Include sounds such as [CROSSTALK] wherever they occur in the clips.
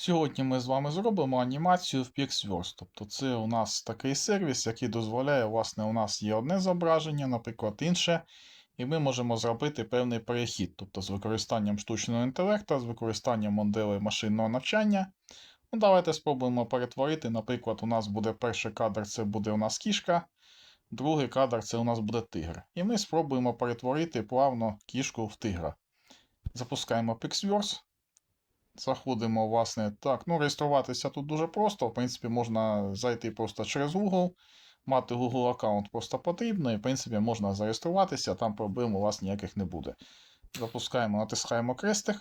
Сьогодні ми з вами зробимо анімацію в Pixverse. Тобто це у нас такий сервіс, який дозволяє, власне, у нас є одне зображення, наприклад, інше, і ми можемо зробити певний перехід, тобто з використанням штучного інтелекту, з використанням моделей машинного навчання. Ну, Давайте спробуємо перетворити. Наприклад, у нас буде перший кадр, це буде у нас кішка, другий кадр це у нас буде тигр. І ми спробуємо перетворити плавно кішку в тигра. Запускаємо Pixverse. Заходимо, власне, так. Ну, реєструватися тут дуже просто. В принципі, можна зайти просто через Google. Мати Google аккаунт просто потрібно, і, в принципі, можна зареєструватися, там проблем у вас ніяких не буде. Запускаємо, натискаємо крестик.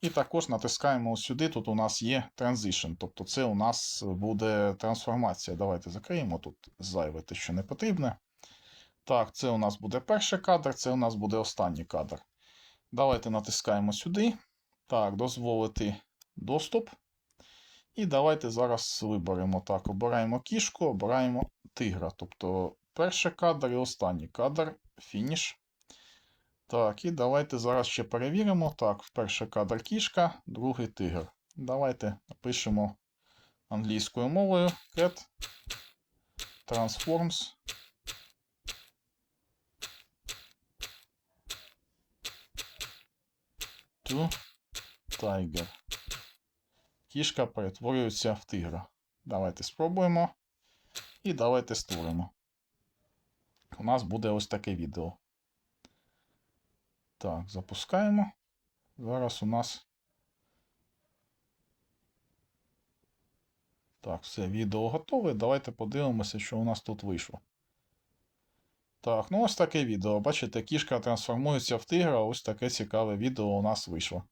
І також натискаємо сюди. Тут у нас є Transition. Тобто це у нас буде трансформація. Давайте закриємо тут зайве те, що не потрібне. Так, це у нас буде перший кадр, це у нас буде останній кадр. Давайте натискаємо сюди. Так, дозволити доступ. І давайте зараз виберемо так. Обираємо кішку, обираємо тигра. Тобто перший кадр і останній кадр, фініш. Так, і давайте зараз ще перевіримо. Так, перший кадр кішка, другий тигр. Давайте напишемо англійською мовою cat transforms to Tiger. Кішка перетворюється в тигра. Давайте спробуємо. І давайте створимо. У нас буде ось таке відео. Так, запускаємо. Зараз у нас. Так, все, відео готове. Давайте подивимося, що у нас тут вийшло. Так, ну ось таке відео. Бачите, кішка трансформується в тигра. Ось таке цікаве відео у нас вийшло.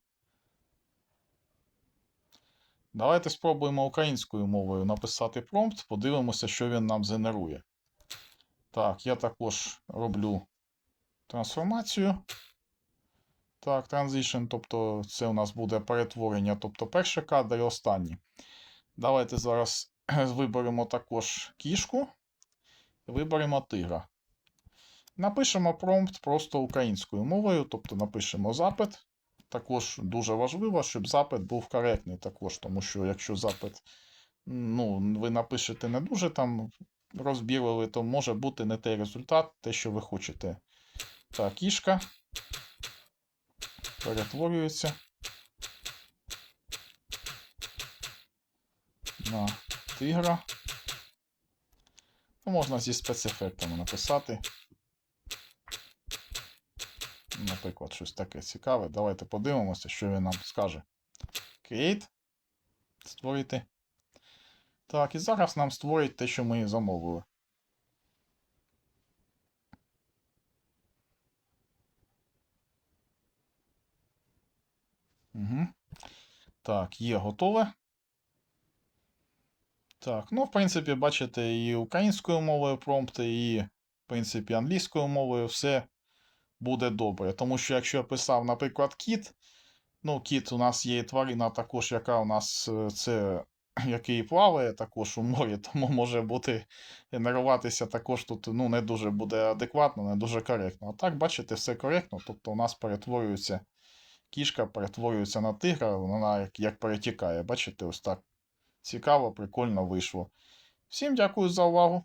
Давайте спробуємо українською мовою написати промпт, подивимося, що він нам генерує. Так, я також роблю трансформацію. Так, transition, тобто це у нас буде перетворення, тобто перший кадр і останній. Давайте зараз [CLEARS THROAT] виберемо також кішку виберемо тигра. Напишемо промпт просто українською мовою, тобто напишемо запит. Також дуже важливо, щоб запит був коректний також, тому що якщо запит ну, ви напишете не дуже там розбірливий, то може бути не той результат, те, що ви хочете. Так, кішка перетворюється на тигра. Ну, можна зі спецефектами написати. Наприклад, щось таке цікаве. Давайте подивимося, що він нам скаже. Create. Створити. Так, і зараз нам створить те, що ми замовили. Угу. Так, є готове. Так, ну, в принципі, бачите, і українською мовою промпти, і, в принципі, англійською мовою все буде добре. Тому що, якщо я писав, наприклад, кіт, ну, кіт у нас є тварина також, яка у нас е, це, [CLEARS THROAT] який плаває також у морі, [LAUGHS] тому може бути генеруватися також тут ну, не дуже буде адекватно, не дуже коректно. А так, бачите, все коректно. Тобто у нас перетворюється кішка, перетворюється на тигра, вона як, як перетікає. Бачите, ось так. Цікаво, прикольно вийшло. Всім дякую за увагу.